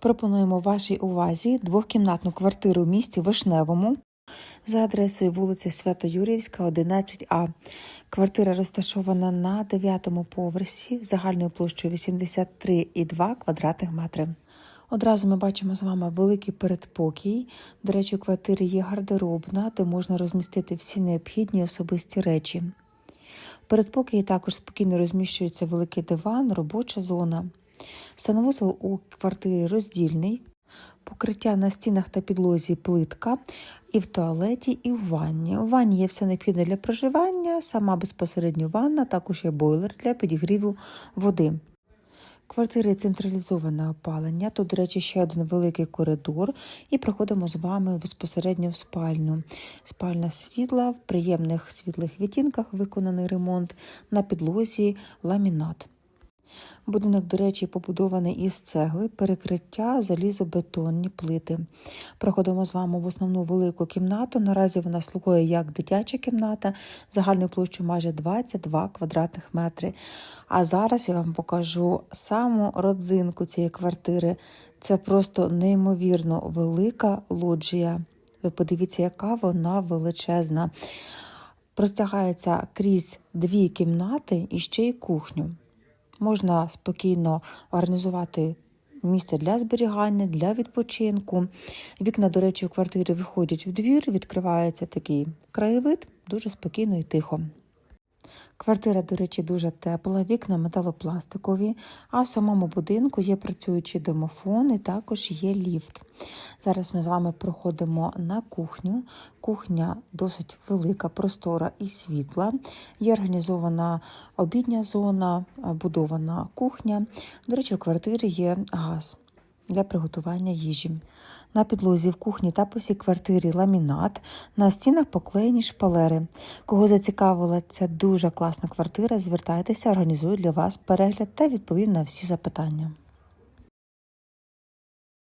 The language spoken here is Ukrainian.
Пропонуємо вашій увазі двохкімнатну квартиру в місті Вишневому за адресою вулиця Свято-Юрівська, 11А. Квартира розташована на 9-му поверсі загальною площею 83,2 квадратних метри. Одразу ми бачимо з вами великий передпокій. До речі, у квартирі є гардеробна, де можна розмістити всі необхідні особисті речі. В передпокії також спокійно розміщується великий диван, робоча зона. Санвузол у квартирі роздільний, покриття на стінах та підлозі плитка, і в туалеті, і в ванні. У ванні є все необхідне для проживання, сама безпосередньо ванна, також є бойлер для підігріву води. В квартирі централізоване опалення. Тут, до речі, ще один великий коридор, і проходимо з вами безпосередньо в спальню. Спальня світла, в приємних світлих відтінках виконаний ремонт, на підлозі ламінат. Будинок, до речі, побудований із цегли, перекриття, залізобетонні плити. Проходимо з вами в основну велику кімнату. Наразі вона слугує як дитяча кімната, загальною площею майже 22 квадратних метри. А зараз я вам покажу саму родзинку цієї квартири. Це просто неймовірно велика лоджія. Ви подивіться, яка вона величезна. Простягається крізь дві кімнати і ще й кухню можна спокійно організувати місце для зберігання, для відпочинку. Вікна, до речі, у квартирі виходять в двір, відкривається такий краєвид, дуже спокійно і тихо. Квартира, до речі, дуже тепла, вікна металопластикові, а в самому будинку є працюючий домофон і також є ліфт. Зараз ми з вами проходимо на кухню. Кухня досить велика, простора і світла. Є організована обідня зона, будована кухня. До речі, у квартирі є газ для приготування їжі. На підлозі в кухні та по квартирі ламінат, на стінах поклеєні шпалери. Кого зацікавила ця дуже класна квартира, звертайтеся, організую для вас перегляд та відповім на всі запитання.